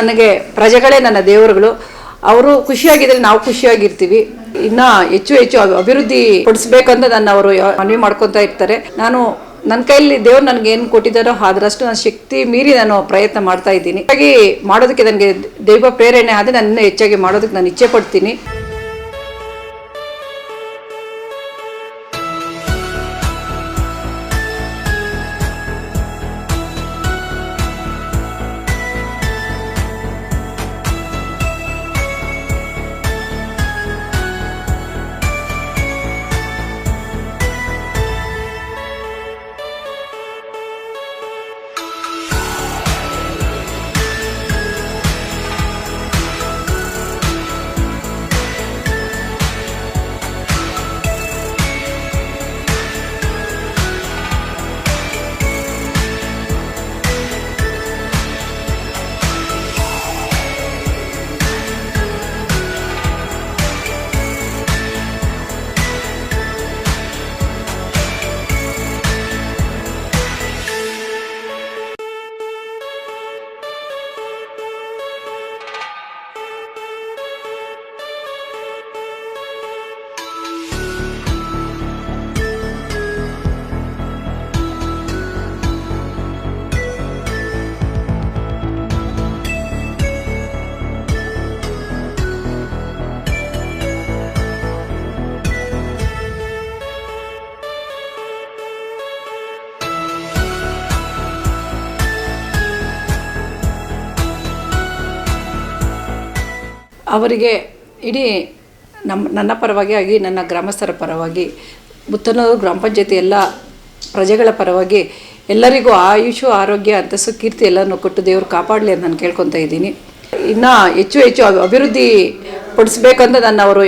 ನನಗೆ ಪ್ರಜೆಗಳೇ ನನ್ನ ದೇವರುಗಳು. ಅವರು ಖುಷಿಯಾಗಿದ್ರೆ ನಾವು ಖುಷಿಯಾಗಿರ್ತೀವಿ. ಇನ್ನ ಹೆಚ್ಚು ಹೆಚ್ಚು ಅಭಿ- ಅಭಿವೃದ್ಧಿ ಪಡಿಸ್ಬೇಕಂತ ನನ್ನ ಅವರು ಮನವಿ ಮಾಡ್ಕೊತಾ ಇರ್ತಾರೆ. ನಾನು ನನ್ನ ಕೈಯಲ್ಲಿ ದೇವ್ರು ನನಗೆ ಏನು ಕೊಟ್ಟಿದ್ದಾರೋ ಅದರಷ್ಟು ನನ್ನ ಶಕ್ತಿ ಮೀರಿ ನಾನು ಪ್ರಯತ್ನ ಮಾಡ್ತಾ ಇದ್ದೀನಿ. ಹಾಗಾಗಿ ಮಾಡೋದಕ್ಕೆ ನನಗೆ ದೈವ ಪ್ರೇರಣೆ ಆದರೆ ನನ್ನ ಹೆಚ್ಚಾಗಿ ಮಾಡೋದಕ್ಕೆ ನಾನು ಇಚ್ಛೆ ಪಡ್ತೀನಿ. ಅವರಿಗೆ ಇಡೀ ನಮ್ಮ, ನನ್ನ ಪರವಾಗಿ ಆಗಿ ನನ್ನ ಗ್ರಾಮಸ್ಥರ ಪರವಾಗಿ, ಮುತ್ತನೂರು ಗ್ರಾಮ ಪಂಚಾಯತಿ ಎಲ್ಲ ಪ್ರಜೆಗಳ ಪರವಾಗಿ ಎಲ್ಲರಿಗೂ ಆಯುಷು, ಆರೋಗ್ಯ, ಅಂತಸ್ಸು, ಕೀರ್ತಿ ಎಲ್ಲನೂ ಕೊಟ್ಟು ದೇವರು ಕಾಪಾಡಲಿ ಅಂತ ನಾನು ಕೇಳ್ಕೊತಾ ಇದ್ದೀನಿ. ಇನ್ನು ಹೆಚ್ಚು ಹೆಚ್ಚು ಅಭಿ- ಅಭಿವೃದ್ಧಿ ಪಡಿಸ್ಬೇಕಂತ ನನ್ನ ಅವರು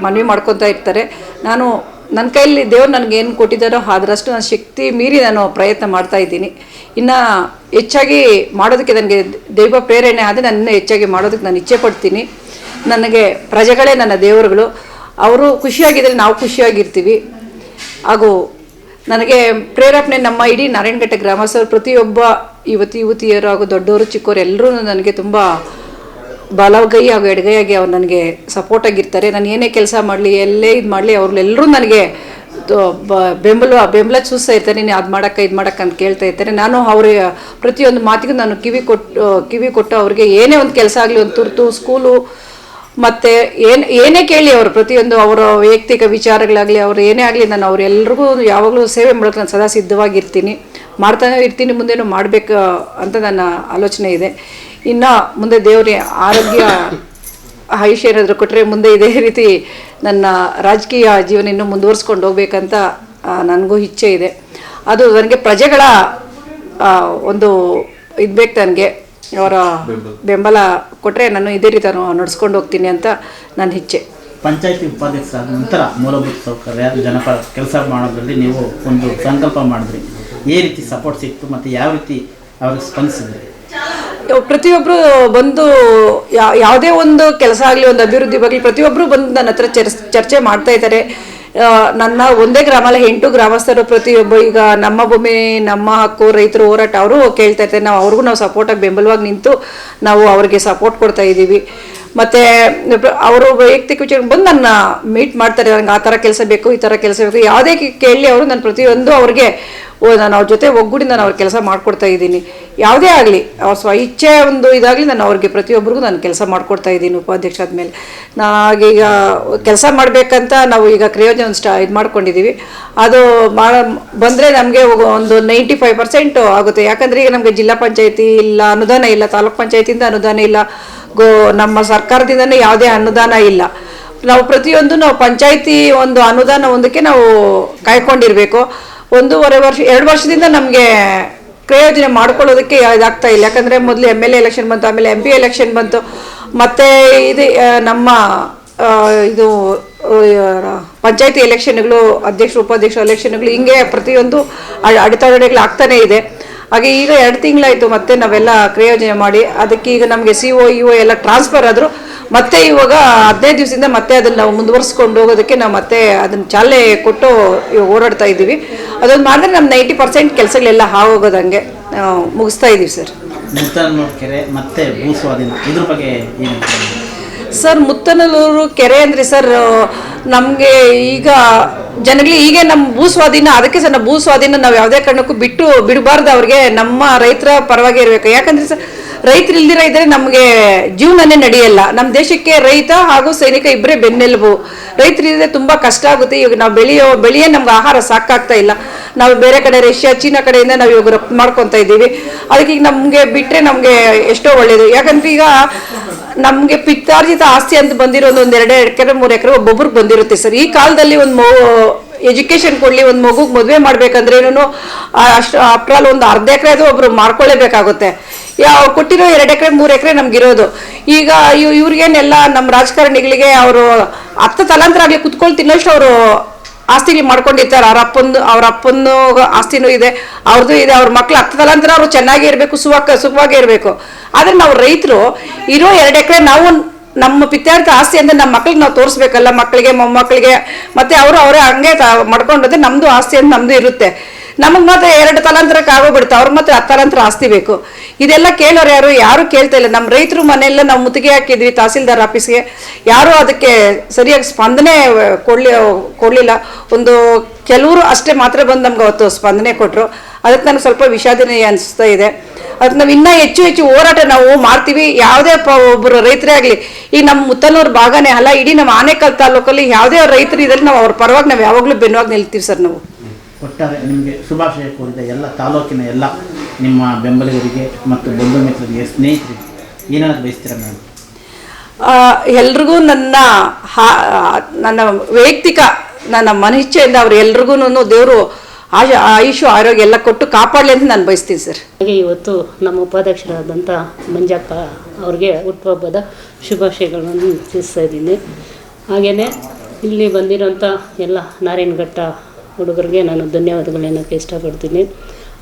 ಮನವಿ ಮಾಡ್ಕೊತಾ ಇರ್ತಾರೆ. ನಾನು, ನನ್ನ ಕೈಯಲ್ಲಿ ದೇವ್ರು ನನಗೆ ಏನು ಕೊಟ್ಟಿದ್ದಾರೋ ಅದರಷ್ಟು ನನ್ನ ಶಕ್ತಿ ಮೀರಿ ನಾನು ಪ್ರಯತ್ನ ಮಾಡ್ತಾ ಇದ್ದೀನಿ. ಇನ್ನು ಹೆಚ್ಚಾಗಿ ಮಾಡೋದಕ್ಕೆ ನನಗೆ ದೈವ ಪ್ರೇರಣೆ ಆದರೆ ನಾನು ಹೆಚ್ಚಾಗಿ ಮಾಡೋದಕ್ಕೆ ನಾನು ಇಚ್ಛೆ ಪಡ್ತೀನಿ. ನನಗೆ ಪ್ರಜೆಗಳೇ ನನ್ನ ದೇವರುಗಳು. ಅವರು ಖುಷಿಯಾಗಿದ್ದರೆ ನಾವು ಖುಷಿಯಾಗಿರ್ತೀವಿ. ಹಾಗೂ ನನಗೆ ಪ್ರೇರೇಪಣೆ ನಮ್ಮ ಇಡೀ ನಾರಾಯಣಘಟ್ಟ ಗ್ರಾಮಸ್ಥರು, ಪ್ರತಿಯೊಬ್ಬ ಯುವತಿ, ಯುವತಿಯರು ಹಾಗೂ ದೊಡ್ಡವರು ಚಿಕ್ಕವರು ಎಲ್ಲರೂ ನನಗೆ ತುಂಬ ಬಲಗೈ ಹಾಗೂ ಎಡಗೈಯಾಗಿ ಅವ್ರು ನನಗೆ ಸಪೋರ್ಟ್ ಆಗಿರ್ತಾರೆ. ನಾನು ಏನೇ ಕೆಲಸ ಮಾಡಲಿ, ಎಲ್ಲೇ ಇದು ಮಾಡಲಿ ಅವ್ರಲ್ಲೆಲ್ಲರೂ ನನಗೆ ಬೆಂಬಲ ಬೆಂಬಲ ಚೂಸ್ತಾ ಇರ್ತಾರೆ. ನೀನು ಅದು ಮಾಡೋಕ್ಕೆ, ಇದು ಮಾಡೋಕ್ಕೆ ಅಂತ ಕೇಳ್ತಾ ಇರ್ತಾರೆ. ನಾನು ಅವ್ರ ಪ್ರತಿಯೊಂದು ಮಾತಿಗೂ ನಾನು ಕಿವಿ ಕೊಟ್ಟು ಕಿವಿ ಕೊಟ್ಟು ಅವ್ರಿಗೆ ಏನೇ ಒಂದು ಕೆಲಸ ಆಗಲಿ, ಒಂದು ತುರ್ತು, ಸ್ಕೂಲು ಮತ್ತು ಏನು, ಏನೇ ಕೇಳಿ ಅವರು, ಪ್ರತಿಯೊಂದು ಅವರ ವೈಯಕ್ತಿಕ ವಿಚಾರಗಳಾಗಲಿ, ಅವ್ರು ಏನೇ ಆಗಲಿ ನಾನು ಅವರೆಲ್ರಿಗೂ ಯಾವಾಗಲೂ ಸೇವೆ ಮಾಡೋಕ್ಕೆ ನಾನು ಸದಾ ಸಿದ್ಧವಾಗಿರ್ತೀನಿ. ಮಾಡ್ತಾನೆ ಇರ್ತೀನಿ, ಮುಂದೇನು ಮಾಡಬೇಕು ಅಂತ ನನ್ನ ಆಲೋಚನೆ ಇದೆ. ಇನ್ನು ಮುಂದೆ ದೇವರ ಆರೋಗ್ಯ ಆಯುಷ್ಯ ಏನಾದರೂ ಕೊಟ್ಟರೆ ಮುಂದೆ ಇದೇ ರೀತಿ ನನ್ನ ರಾಜಕೀಯ ಜೀವನ ಇನ್ನೂ ಮುಂದುವರಿಸ್ಕೊಂಡು ಹೋಗ್ಬೇಕಂತ ನನಗೂ ಇಚ್ಛೆ ಇದೆ. ಅದು ನನಗೆ ಪ್ರಜೆಗಳ ಒಂದು ಇದು ಬೇಕು ನನಗೆ. ಅವರ ಬೆಂಬಲ. ಕೊಟ್ಟರೆ ನಾನು ಇದೇ ರೀತಿ ನಾನು ನಡ್ಸ್ಕೊಂಡು ಹೋಗ್ತೀನಿ ಅಂತ ನನ್ನ ಇಚ್ಛೆ. ಪಂಚಾಯತಿ ಉಪಾಧ್ಯಕ್ಷರಾದ ನಂತರ ಮೂಲಭೂತ ಸೌಕರ್ಯ ಜನಪರ ಕೆಲಸ ಮಾಡೋದ್ರಲ್ಲಿ ನೀವು ಒಂದು ಸಂಕಲ್ಪ ಮಾಡಿದ್ರಿ. ಏ ರೀತಿ ಸಪೋರ್ಟ್ ಸಿಕ್ತು ಮತ್ತು ಯಾವ ರೀತಿ ಅವ್ರಿಗೆ ಸ್ಪಂದಿಸಿದ್ರಿ? ಪ್ರತಿಯೊಬ್ಬರು ಬಂದು ಯಾವುದೇ ಒಂದು ಕೆಲಸ ಆಗಲಿ ಒಂದು ಅಭಿವೃದ್ಧಿ ಬಗ್ಗೆ ಪ್ರತಿಯೊಬ್ಬರು ಬಂದು ನನ್ನ ಹತ್ರ ಚರ್ಚ್ ಚರ್ಚೆ ಮಾಡ್ತಾ ಇದ್ದಾರೆ. ನನ್ನ ಒಂದೇ ಗ್ರಾಮ ಅಲ್ಲ ಎಂಟು ಗ್ರಾಮಸ್ಥರು ಪ್ರತಿಯೊಬ್ಬ ಈಗ ನಮ್ಮ ಭೂಮಿ, ನಮ್ಮ ಹಕ್ಕು, ರೈತರು ಹೋರಾಟ, ಅವರು ಕೇಳ್ತಾ ಇರ್ತಾರೆ. ನಾವು ಅವ್ರಿಗೂ ನಾವು ಸಪೋರ್ಟಾಗಿ ಬೆಂಬಲವಾಗಿ ನಿಂತು ನಾವು ಅವ್ರಿಗೆ ಸಪೋರ್ಟ್ ಕೊಡ್ತಾ ಇದ್ದೀವಿ ಮತ್ತು ಅವರು ವೈಯಕ್ತಿಕ ವಿಚಾರ ಬಂದು ನನ್ನ ಮೀಟ್ ಮಾಡ್ತಾರೆ ನನಗೆ ಆ ಥರ ಕೆಲಸ ಬೇಕು, ಈ ಥರ ಕೆಲಸ ಬೇಕು, ಯಾವುದೇ ಕೇಳಿ ಅವರು ನಾನು ಪ್ರತಿಯೊಂದು ಅವ್ರಿಗೆ ನಾನು ಅವ್ರ ಜೊತೆ ಒಗ್ಗೂಡಿ ನಾನು ಅವ್ರ ಕೆಲಸ ಮಾಡ್ಕೊಡ್ತಾ ಇದ್ದೀನಿ. ಯಾವುದೇ ಆಗಲಿ ಅವ್ರ ಸ್ವ, ಇಚ್ಛೆ ಒಂದು ಇದಾಗಲಿ ನಾನು ಅವ್ರಿಗೆ ಪ್ರತಿಯೊಬ್ಬರಿಗೂ ನಾನು ಕೆಲಸ ಮಾಡ್ಕೊಡ್ತಾ ಇದ್ದೀನಿ ಉಪಾಧ್ಯಕ್ಷ ಆದಮೇಲೆ. ನಾಗೀಗ ಕೆಲಸ ಮಾಡಬೇಕಂತ ನಾವು ಈಗ ಕ್ರಿಯೋಜನ ಸ್ಟಾ, ಇದು ಮಾಡ್ಕೊಂಡಿದ್ದೀವಿ ಅದು ಮಾಡ, ಬಂದರೆ ನಮಗೆ ಒಂದು ನೈಂಟಿ ಫೈವ್ ಪರ್ಸೆಂಟು ಆಗುತ್ತೆ. ಯಾಕಂದರೆ ಈಗ ನಮಗೆ ಜಿಲ್ಲಾ ಪಂಚಾಯತಿ ಇಲ್ಲ, ಅನುದಾನ ಇಲ್ಲ, ತಾಲೂಕ್ ಪಂಚಾಯತಿಯಿಂದ ಅನುದಾನ ಇಲ್ಲ. ಗೋ, ನಮ್ಮ ಸರ್ಕಾರದಿಂದನೇ ಯಾವುದೇ ಅನುದಾನ ಇಲ್ಲ. ನಾವು ಪ್ರತಿಯೊಂದು ನಾವು ಪಂಚಾಯಿತಿ ಒಂದು ಅನುದಾನ ಒಂದಕ್ಕೆ ನಾವು ಕಾಯ್ಕೊಂಡಿರಬೇಕು. ಒಂದೂವರೆ ವರ್ಷ, ಎರಡು ವರ್ಷದಿಂದ ನಮಗೆ ಪ್ರಯೋಜನ ಮಾಡ್ಕೊಳ್ಳೋದಕ್ಕೆ ಇದಾಗ್ತಾ ಇಲ್ಲ. ಯಾಕಂದರೆ ಮೊದಲು ಎಂ ಎಲ್ ಎ ಎಲೆಕ್ಷನ್ ಬಂತು, ಆಮೇಲೆ ಎಂ ಪಿ ಎಲೆಕ್ಷನ್ ಬಂತು. ಮತ್ತು ಇದು ನಮ್ಮ ಇದು ಪಂಚಾಯಿತಿ ಎಲೆಕ್ಷನ್ಗಳು ಅಧ್ಯಕ್ಷ ಉಪಾಧ್ಯಕ್ಷ ಎಲೆಕ್ಷನ್ಗಳು ಹಿಂಗೆ ಪ್ರತಿಯೊಂದು ಅಡ್- ಅಡೆತಡೆಗಳು ಆಗ್ತಾನೇ ಇದೆ. ಹಾಗೆ ಈಗ ಎರಡು ತಿಂಗಳಾಯಿತು ಮತ್ತೆ ನಾವೆಲ್ಲ ಕ್ರಿಯೋಜನೆ ಮಾಡಿ, ಅದಕ್ಕೆ ಈಗ ನಮಗೆ ಸಿ ಒ ಇ ಒ ಎಲ್ಲ ಟ್ರಾನ್ಸ್ಫರ್ ಆದರೂ ಮತ್ತೆ ಇವಾಗ ಹದಿನೈದು ದಿವಸದಿಂದ ಮತ್ತೆ ಅದನ್ನು ನಾವು ಮುಂದುವರಿಸ್ಕೊಂಡು ಹೋಗೋದಕ್ಕೆ ನಾವು ಮತ್ತೆ ಅದನ್ನು ಚಾಲನೆ ಕೊಟ್ಟು ಇವಾಗ ಓಡಾಡ್ತಾ ಇದ್ದೀವಿ. ಅದೊಂದು ಮಾಡಿದ್ರೆ ನಮ್ಮ ನೈಂಟಿ ಪರ್ಸೆಂಟ್ ಕೆಲಸಗಳೆಲ್ಲ ಹಾಗೋಗೋದಂಗೆ ಮುಗಿಸ್ತಾ ಇದ್ದೀವಿ ಸರ್. ಮತ್ತೆ ಇದ್ರ ಬಗ್ಗೆ ಏನು? ಸರ್ ಮುತ್ತನಲ್ಲೂರು ಕೆರೆ ಅಂದರೆ ಸರ್, ನಮಗೆ ಈಗ ಜನಗಳಿಗೆ ಈಗ ನಮ್ಮ ಭೂ ಸ್ವಾಧೀನ ಅದಕ್ಕೆ ಸರ್ ನಾವು ಭೂ ಸ್ವಾಧೀನ ನಾವು ಯಾವುದೇ ಕಾರಣಕ್ಕೂ ಬಿಟ್ಟು ಬಿಡಬಾರ್ದು ಅವ್ರಿಗೆ. ನಮ್ಮ ರೈತರ ಪರವಾಗಿ ಇರಬೇಕು. ಯಾಕಂದರೆ ಸರ್, ರೈತರು ಇಲ್ದಿರ ಇದ್ರೆ ನಮಗೆ ಜೀವನನೇ ನಡೆಯಲ್ಲ. ನಮ್ಮ ದೇಶಕ್ಕೆ ರೈತ ಹಾಗೂ ಸೈನಿಕ ಇಬ್ಬರೇ ಬೆನ್ನೆಲುಬು. ರೈತರಿದ್ರೆ ತುಂಬ ಕಷ್ಟ ಆಗುತ್ತೆ. ಇವಾಗ ನಾವು ಬೆಳೆಯೋ, ಬೆಳೆಯೇ ನಮ್ಗೆ ಆಹಾರ ಸಾಕಾಗ್ತಾ ಇಲ್ಲ. ನಾವು ಬೇರೆ ಕಡೆ ರಷ್ಯಾ, ಚೀನಾ ಕಡೆಯಿಂದ ನಾವು ಇವಾಗ ರಫ್ತು ಮಾಡ್ಕೊತಾ ಇದ್ದೀವಿ. ಅದಕ್ಕೆ ಈಗ ನಮಗೆ ಬಿಟ್ಟರೆ ನಮಗೆ ಎಷ್ಟೋ ಒಳ್ಳೆಯದು ಯಾಕಂದ್ರೆ ಈಗ ನಮಗೆ ಪಿತ್ತಾರ್ಜಿತ ಆಸ್ತಿ ಅಂತ ಬಂದಿರೋದು ಒಂದು ಎರಡು ಎಕರೆ, ಮೂರು ಎಕರೆ ಒಬ್ಬೊಬ್ರು ಬಂದಿರುತ್ತೆ ಸರ್. ಈ ಕಾಲದಲ್ಲಿ ಒಂದು ಮಗು ಎಜುಕೇಶನ್ ಕೊಡಲಿ, ಒಂದು ಮಗುಗೆ ಮದುವೆ ಮಾಡಬೇಕಂದ್ರೇನು ಅಷ್ಟು ಅಪ್ರಾಲ್ ಒಂದು ಅರ್ಧ ಎಕರೆ ಅದು ಒಬ್ರು ಮಾಡ್ಕೊಳ್ಳೇಬೇಕಾಗುತ್ತೆ. ಯಾವ ಕೊಟ್ಟಿರೋ ಎರಡು ಎಕರೆ, ಮೂರು ಎಕರೆ ನಮ್ಗಿರೋದು. ಈಗ ಇವ್ ಇವ್ರಿಗೇನೆಲ್ಲ ನಮ್ಮ ರಾಜಕಾರಣಿಗಳಿಗೆ ಅವರು ಹತ್ತು ತಲಾಂತರ ಆಗಲಿ ಕುತ್ಕೊಂಡು ತಿನ್ನೋಷ್ಟು ಅವರು ಆಸ್ತಿಗಳು ಮಾಡ್ಕೊಂಡಿರ್ತಾರೆ, ಅವ್ರ ಅಪ್ಪಂದು ಅವ್ರ ಅಪ್ಪನ ಆಸ್ತಿನೂ ಇದೆ ಅವ್ರದ್ದು ಇದೆ, ಅವ್ರ ಮಕ್ಳು ಹತ್ತದಲ್ಲ ಅಂದ್ರೆ ಅವರು ಚೆನ್ನಾಗಿ ಇರಬೇಕು ಸುಖ ಸುಖವಾಗಿ ಇರಬೇಕು. ಆದ್ರೆ ನಾವು ರೈತರು ಇರೋ ಎರಡು ಎಕರೆ ನಾವು ನಮ್ಮ ಪಿತ್ಯಾರ್ಥ ಆಸ್ತಿ ಅಂದ್ರೆ ನಮ್ಮ ಮಕ್ಳಿಗೆ ನಾವು ತೋರಿಸ್ಬೇಕಲ್ಲ ಮಕ್ಕಳಿಗೆ ಮೊಮ್ಮಕ್ಕಳಿಗೆ ಮತ್ತೆ ಅವರು ಅವರೇ ಹಂಗೆ ಮಾಡ್ಕೊಂಡ್ರೆ ನಮ್ದು ಆಸ್ತಿ ಅಂತ ನಮ್ದು ಇರುತ್ತೆ. ನಮಗೆ ಮಾತ್ರ ಎರಡು ತಲಾಂತರಕ್ಕೆ ಆಗೋಗ್ಬಿಡುತ್ತೆ. ಅವ್ರಿಗೆ ಮಾತ್ರ ಹತ್ತು ತಲಾಂತರ ಆಸ್ತಿ ಬೇಕು. ಇದೆಲ್ಲ ಕೇಳೋರು ಯಾರು? ಯಾರು ಕೇಳ್ತಾ ಇಲ್ಲ. ನಮ್ಮ ರೈತರು ಮನೆಯೆಲ್ಲ ನಾವು ಮುತ್ತಿಗೆ ಹಾಕಿದ್ವಿ ತಹಸೀಲ್ದಾರ್ ಆಫೀಸ್ಗೆ. ಯಾರು ಅದಕ್ಕೆ ಸರಿಯಾಗಿ ಸ್ಪಂದನೆ ಕೊಡ್ಲಿ ಕೊಡಲಿಲ್ಲ. ಒಂದು ಕೆಲವರು ಅಷ್ಟೇ ಮಾತ್ರ ಬಂದು ನಮ್ಗೆ ಅವತ್ತು ಸ್ಪಂದನೆ ಕೊಟ್ಟರು ಅದಕ್ಕೆ ನನಗೆ ಸ್ವಲ್ಪ ವಿಷಾದನೆ ಅನಿಸ್ತಾ ಇದೆ. ಅದಕ್ಕೆ ನಾವು ಇನ್ನೂ ಹೆಚ್ಚು ಹೆಚ್ಚು ಹೋರಾಟ ನಾವು ಮಾಡ್ತೀವಿ. ಯಾವುದೇ ಪ ಒಬ್ಬರು ರೈತರೇ ಆಗಲಿ. ಈಗ ನಮ್ಮ ಮುತ್ತನೂರು ಭಾಗನೇ ಅಲ್ಲ, ಇಡೀ ನಮ್ಮ ಆನೇಕಲ್ ತಾಲೂಕಲ್ಲಿ ಯಾವುದೇ ರೈತರು ಇದ್ರಲ್ಲಿ ನಾವು ಅವ್ರ ಪರವಾಗಿ ನಾವು ಯಾವಾಗಲೂ ಬೆನ್ನವಾಗಿ ನಿಲ್ತೀವಿ ಸರ್ ನಾವು. ಒಟ್ಟಾರೆ ನಿಮಗೆ ಶುಭಾಶಯ ಕೋರಿದ ಎಲ್ಲ ತಾಲೂಕಿನ ಎಲ್ಲ ನಿಮ್ಮ ಬೆಂಬಲಿಗರಿಗೆ ಮತ್ತು ಬಂಧು ಮಿತ್ರರಿಗೆ ಸ್ನೇಹಿತರಿಗೆ ಏನಾದರೂ ಬಯಸ್ತೀರಾ ಮೇಡಮ್ ಎಲ್ರಿಗೂ ನನ್ನ ಹಾ- ನನ್ನ ವೈಯಕ್ತಿಕ ನನ್ನ ಮನಇಚ್ಛೆಯಿಂದ ಅವ್ರು ಎಲ್ರಿಗೂ ದೇವರು ಆಯು ಆಯುಷು ಆರೋಗ್ಯ ಎಲ್ಲ ಕೊಟ್ಟು ಕಾಪಾಡಲಿ ಅಂತ ನಾನು ಬಯಸ್ತೀನಿ ಸರ್. ಹಾಗೆ ಇವತ್ತು ನಮ್ಮ ಉಪಾಧ್ಯಕ್ಷರಾದಂಥ ಮಂಜಪ್ಪ ಅವ್ರಿಗೆ ಹುಟ್ಟುಹಬ್ಬದ ಶುಭಾಶಯಗಳನ್ನು ತಿಳಿಸ್ತಾ ಇದ್ದೀನಿ. ಹಾಗೆಯೇ ಇಲ್ಲಿ ಬಂದಿರೋಂಥ ಎಲ್ಲ ನಾರಾಯಣಘಟ್ಟ ಹುಡುಗರಿಗೆ ನಾನು ಧನ್ಯವಾದಗಳು ಏನಕ್ಕೆ ಇಷ್ಟಪಡ್ತೀನಿ.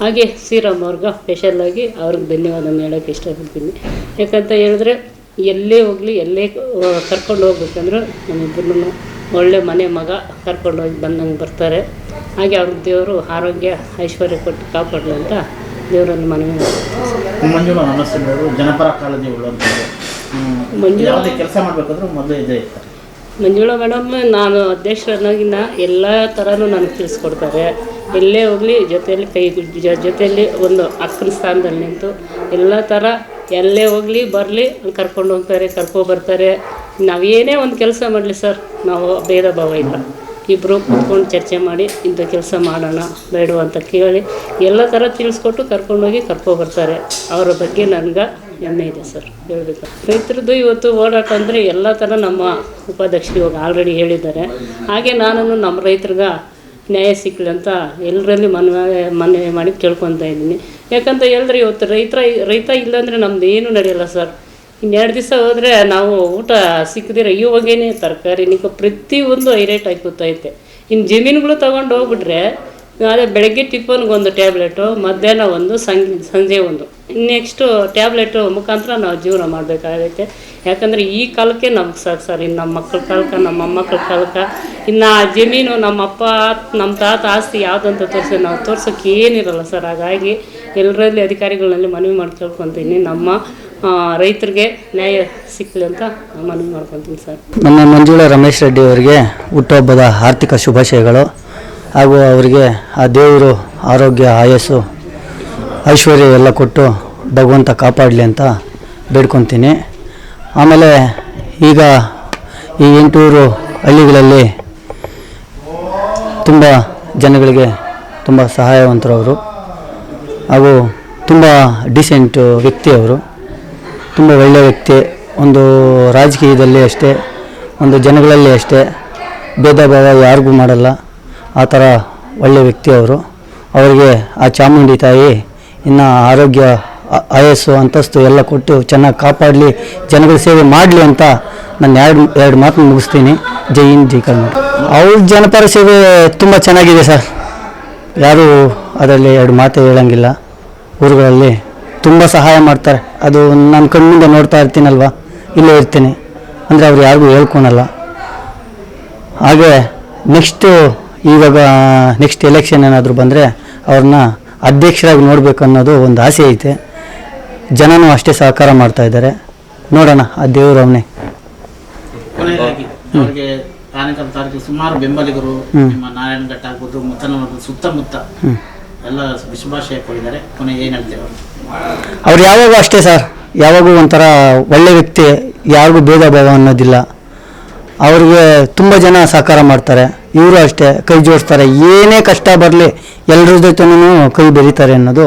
ಹಾಗೆ ಶ್ರೀರಾಮ್ ಅವ್ರಿಗೆ ಸ್ಪೆಷಲ್ಲಾಗಿ ಅವ್ರಿಗೆ ಧನ್ಯವಾದ ಹೇಳೋಕ್ಕೆ ಇಷ್ಟಪಡ್ತೀನಿ. ಯಾಕಂತ ಹೇಳಿದ್ರೆ ಎಲ್ಲೇ ಹೋಗಲಿ ಎಲ್ಲೇ ಕರ್ಕೊಂಡು ಹೋಗ್ಬೇಕಂದ್ರೆ ನಮ್ಮಿಬ್ಬರನ್ನು ಒಳ್ಳೆ ಮನೆ ಮಗ ಕರ್ಕೊಂಡು ಹೋಗಿ ಬಂದಂಗೆ ಬರ್ತಾರೆ. ಹಾಗೆ ಅವ್ರಿಗೆ ದೇವರು ಆರೋಗ್ಯ ಐಶ್ವರ್ಯ ಕೊಟ್ಟು ಕಾಪಾಡಲಿ ಅಂತ ದೇವರಲ್ಲಿ ಮನವಿ. ಮಂಜುಳ ಜನಪರ ಕಾಳಜಿ ಮಂಜುಳ ಕೆಲಸ ಮಾಡಬೇಕಾದ್ರೂ ಮೊದಲು ಇದೇ ಇರ್ತಾರೆ. ಮಂಜುಳಾ ಮೇಡಮ್ ನಾನು ಅಧ್ಯಕ್ಷರನ್ನಾಗಿನ ಎಲ್ಲ ಥರನೂ ನನಗೆ ತಿಳಿಸ್ಕೊಡ್ತಾರೆ. ಎಲ್ಲೇ ಹೋಗಲಿ, ಜೊತೆಯಲ್ಲಿ ಕೈ ಜೊತೆಯಲ್ಲಿ ಒಂದು ಅಕ್ಕನ ಸ್ಥಾನದಲ್ಲಿ ನಿಂತು ಎಲ್ಲ ಥರ ಎಲ್ಲೇ ಹೋಗಲಿ, ಬರಲಿ ಕರ್ಕೊಂಡು ಹೋಗ್ತಾರೆ ಕರ್ಕೊಬರ್ತಾರೆ ನಾವೇನೇ ಒಂದು ಕೆಲಸ ಮಾಡಲಿ ಸರ್, ನಾವು ಭೇದ ಭಾವ ಇಲ್ಲ. ಇಬ್ಬರು ಕೂತ್ಕೊಂಡು ಚರ್ಚೆ ಮಾಡಿ, ಇಂಥ ಕೆಲಸ ಮಾಡೋಣ ಬೇಡ ಅಂತ ಕೇಳಿ ಎಲ್ಲ ಥರ ತಿಳಿಸ್ಕೊಟ್ಟು ಕರ್ಕೊಂಡೋಗಿ ಕರ್ಕೊಬರ್ತಾರೆ ಅವರ ಬಗ್ಗೆ ನನಗೆ ಹೆಮ್ಮೆ ಇದೆ ಸರ್ ಹೇಳಬೇಕು ರೈತರದ್ದು ಇವತ್ತು ಓಡಾಟ ಅಂದರೆ ಎಲ್ಲ ಥರ ನಮ್ಮ ಉಪಾಧ್ಯಕ್ಷರು ಇವಾಗ ಆಲ್ರೆಡಿ ಹೇಳಿದ್ದಾರೆ. ಹಾಗೆ ನಾನು ನಮ್ಮ ರೈತರಿಗೆ ನ್ಯಾಯ ಸಿಕ್ಕಲಿ ಅಂತ ಎಲ್ಲರಲ್ಲಿ ಮನವಿ ಮನವಿ ಮಾಡಿ ಕೇಳ್ಕೊತಾ ಇದ್ದೀನಿ. ಯಾಕಂತ ಹೇಳಿದ್ರೆ ಇವತ್ತು ರೈತರ, ರೈತ ಇಲ್ಲಾಂದರೆ ನಮ್ದು ಏನೂ ನಡೆಯಲ್ಲ ಸರ್. ಇನ್ನೆರಡು ದಿವಸ ಹೋದರೆ ನಾವು ಊಟ ಸಿಕ್ಕದಿರ ಇವಾಗೇನೆ ತರಕಾರಿ ನೀವು ಪ್ರತಿಯೊಂದು ಐರೇಟ್ ಆಗಿ ಇನ್ನು ಜಮೀನುಗಳು ತೊಗೊಂಡು ಹೋಗ್ಬಿಟ್ರೆ ಅದೇ ಬೆಳಗ್ಗೆ ಟಿಫನ್ಗೆ ಒಂದು ಟ್ಯಾಬ್ಲೆಟು, ಮಧ್ಯಾಹ್ನ ಒಂದು, ಸಂಜೆ ಒಂದು. ನೆಕ್ಸ್ಟು ಟ್ಯಾಬ್ಲೆಟು ಮುಖಾಂತರ ನಾವು ಜೀವನ ಮಾಡಬೇಕಾಗೈತೆ. ಯಾಕಂದರೆ ಈ ಕಾಲಕ್ಕೆ ನಮ್ಗೆ ಸಾಕು ಸರ್. ಇನ್ನು ನಮ್ಮ ಮಕ್ಕಳ ಕಾಲಕ್ಕೆ, ನಮ್ಮ ಮೊಮ್ಮಕ್ಕಳ ಕಾಲಕ್ಕೆ, ಇನ್ನು ಆ ಜಮೀನು ನಮ್ಮ ಅಪ್ಪ, ನಮ್ಮ ತಾತ ಆಸ್ತಿ ಯಾವುದಂತ ತೋರಿಸಿ, ನಾವು ತೋರ್ಸೋಕ್ಕೆ ಏನಿರಲ್ಲ ಸರ್. ಹಾಗಾಗಿ ಎಲ್ಲರಲ್ಲಿ ಅಧಿಕಾರಿಗಳಲ್ಲಿ ಮನವಿ ಮಾಡ್ಕೊಳ್ಕೊತೀನಿ ನಮ್ಮ ರೈತರಿಗೆ ನ್ಯಾಯ ಸಿಕ್ಕಲಿ ಅಂತ ಮನವಿ ಮಾಡ್ಕೊತೀನಿ ಸರ್. ನಮ್ಮ ಮಂಜುಳಾ ರಮೇಶ್ ರೆಡ್ಡಿ ಅವರಿಗೆ ಹುಟ್ಟುಹಬ್ಬದ ಆರ್ಥಿಕ ಶುಭಾಶಯಗಳು. ಹಾಗೂ ಅವರಿಗೆ ಆ ದೇವರು ಆರೋಗ್ಯ, ಆಯಸ್ಸು, ಐಶ್ವರ್ಯ ಎಲ್ಲ ಕೊಟ್ಟು ಭಗವಂತ ಕಾಪಾಡಲಿ ಅಂತ ಬೇಡ್ಕೊತೀನಿ. ಆಮೇಲೆ ಈಗ ಈ ಎಂಟೂರು ಹಳ್ಳಿಗಳಲ್ಲಿ ತುಂಬ ಜನಗಳಿಗೆ ತುಂಬ ಸಹಾಯವಂತರವರು ಹಾಗೂ ತುಂಬ ಡಿಸೆಂಟ್ ವ್ಯಕ್ತಿ ಅವರು. ತುಂಬ ಒಳ್ಳೆಯ ವ್ಯಕ್ತಿ. ಒಂದು ರಾಜಕೀಯದಲ್ಲಿ ಅಷ್ಟೇ, ಒಂದು ಜನಗಳಲ್ಲಿ ಅಷ್ಟೇ, ಭೇದ ಭಾವ ಯಾರಿಗೂ ಮಾಡಲ್ಲ. ಆ ಥರ ಒಳ್ಳೆಯ ವ್ಯಕ್ತಿ ಅವರು. ಅವರಿಗೆ ಆ ಚಾಮುಂಡಿ ತಾಯಿ ಇನ್ನು ಆರೋಗ್ಯ ಆಯಸ್ಸು, ಅಂತಸ್ತು ಎಲ್ಲ ಕೊಟ್ಟು ಚೆನ್ನಾಗಿ ಕಾಪಾಡಲಿ, ಜನಗಳ ಸೇವೆ ಮಾಡಲಿ ಅಂತ ನಾನು ಎರಡು ಎರಡು ಮಾತು ಮುಗಿಸ್ತೀನಿ. ಜೈ ಹಿಂದ್, ಜೈ ಕರ್ನಾಟಕ. ಅವ್ರ ಜನಪರ ಸೇವೆ ತುಂಬ ಚೆನ್ನಾಗಿದೆ ಸರ್. ಯಾರು ಅದರಲ್ಲಿ ಎರಡು ಮಾತು ಹೇಳೋಂಗಿಲ್ಲ. ಊರುಗಳಲ್ಲಿ ತುಂಬ ಸಹಾಯ ಮಾಡ್ತಾರೆ. ಅದು ನಾನು ಕಣ್ಣಿಂದ ನೋಡ್ತಾ ಇರ್ತೀನಲ್ವ? ಇಲ್ಲೇ ಇರ್ತೀನಿ. ಅಂದರೆ ಅವ್ರು ಯಾರಿಗೂ ಹೇಳ್ಕೊಳಲ್ಲ. ಹಾಗೆ ನೆಕ್ಸ್ಟು ಇವಾಗ ನೆಕ್ಸ್ಟ್ ಎಲೆಕ್ಷನ್ ಏನಾದರೂ ಬಂದರೆ ಅವ್ರನ್ನ ಅಧ್ಯಕ್ಷರಾಗಿ ನೋಡಬೇಕು ಅನ್ನೋದು ಒಂದು ಆಸೆ ಐತೆ. ಜನನೂ ಅಷ್ಟೇ ಸಹಕಾರ ಮಾಡ್ತಾ ಇದ್ದಾರೆ. ನೋಡೋಣ ಆ ದೇವರು ಅವನೇ. ಕೊನೆಯದಾಗಿ ಅವ್ರಿಗೆ ಆನೇಕಲ್ ತಾಲೂಕಿನ ಸುಮಾರು ಬೆಂಬಲಿಗರು ನಿಮ್ಮ ನಾರಾಯಣ ಘಟ್ಟ ಆಗ್ಬೋದು ಮುತ್ತನೂರು ಸುತ್ತಮುತ್ತ ಎಲ್ಲ ವಿಶ್ವಾಸಾಯ ಕೊಟ್ಟಿದ್ದಾರೆ. ಕೊನೆ ಏನು ಹೇಳ್ತೀರ ಅವ್ರು ಯಾವಾಗೂ ಅಷ್ಟೇ ಸರ್. ಯಾವಾಗೂ ಒಂಥರ ಒಳ್ಳೆ ವ್ಯಕ್ತಿ ಯಾರಿಗೂ ಭೇದ ಭಾವ ಅನ್ನೋದಿಲ್ಲ. ಅವ್ರಿಗೆ ತುಂಬ ಜನ ಸಹಕಾರ ಮಾಡ್ತಾರೆ. ಇವರು ಅಷ್ಟೇ ಕೈ ಜೋಡಿಸ್ತಾರೆ. ಏನೇ ಕಷ್ಟ ಬರಲಿ ಎಲ್ಲರ ಜೊತೆನೂ ಕೈ ಬೆರೀತಾರೆ ಅನ್ನೋದು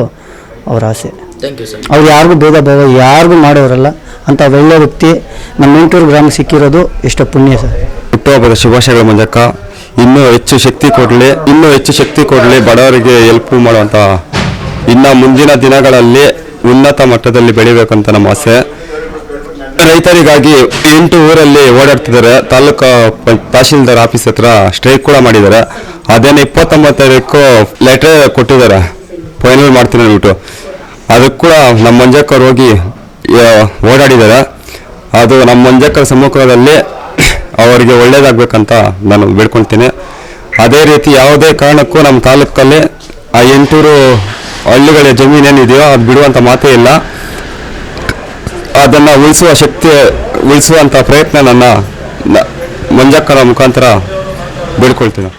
ಅವ್ರ ಆಸೆ. ಥ್ಯಾಂಕ್ ಯು ಸರ್ ಅವ್ರು ಯಾರಿಗೂ ಭೇದ ಭಾವ ಯಾರಿಗೂ ಮಾಡೋರಲ್ಲ. ಅಂತ ಒಳ್ಳೆ ವ್ಯಕ್ತಿ ನಮ್ಮ ಮೆಂಟೂರು ಗ್ರಾಮ ಸಿಕ್ಕಿರೋದು ಎಷ್ಟೋ ಪುಣ್ಯ ಸರ್ ಹುಟ್ಟುಹಬ್ಬದ ಶುಭಾಶಯಗಳ ಮೂಲಕ ಇನ್ನೂ ಹೆಚ್ಚು ಶಕ್ತಿ ಕೊಡಲಿ ಇನ್ನೂ ಹೆಚ್ಚು ಶಕ್ತಿ ಕೊಡಲಿ ಬಡವರಿಗೆ ಹೆಲ್ಪ್ ಮಾಡುವಂಥ ಇನ್ನು ಮುಂದಿನ ದಿನಗಳಲ್ಲಿ ಉನ್ನತ ಮಟ್ಟದಲ್ಲಿ ಬೆಳಿಬೇಕಂತ ನಮ್ಮ ಆಸೆ. ರೈತರಿಗಾಗಿ ಎಂಟು ಊರಲ್ಲಿ ಓಡಾಡ್ತಿದ್ದಾರೆ. ತಾಲೂಕು ತಹಶೀಲ್ದಾರ್ ಆಫೀಸ್ ಹತ್ರ ಸ್ಟ್ರೈಕ್ ಕೂಡ ಮಾಡಿದ್ದಾರೆ. ಅದೇನು ಇಪ್ಪತ್ತೊಂಬತ್ತು ತಾರೀಕು ಲೆಟರ್ ಕೊಟ್ಟಿದ್ದಾರೆ. ಫೈನಲ್ ಮಾಡ್ತೀನಿ ಅಂದ್ಬಿಟ್ಟು. ಅದಕ್ಕೆ ಕೂಡ ನಮ್ಮ ಮಂಜಕ್ಕವ್ರು ಹೋಗಿ ಓಡಾಡಿದ್ದಾರೆ. ಅದು ನಮ್ಮ ಮಂಜಕ್ಕರ ಸಮ್ಮುಖದಲ್ಲಿ ಅವರಿಗೆ ಒಳ್ಳೇದಾಗಬೇಕಂತ ನಾನು ಬೇಡ್ಕೊಳ್ತೀನಿ. ಅದೇ ರೀತಿ ಯಾವುದೇ ಕಾರಣಕ್ಕೂ ನಮ್ಮ ತಾಲೂಕಲ್ಲಿ ಆ ಎಂಟೂರು ಹಳ್ಳಿಗಳ ಜಮೀನೇನಿದೆಯೋ ಅದು ಬಿಡುವಂಥ ಮಾತೇ ಇಲ್ಲ. ಅದನ್ನು ಉಳಿಸುವ ಶಕ್ತಿ ಉಳಿಸುವಂಥ ಪ್ರಯತ್ನ ನನ್ನ ಮಂಜಕ್ಕನ ಮುಖಾಂತರ ಬೇಡ್ಕೊಳ್ತೀನಿ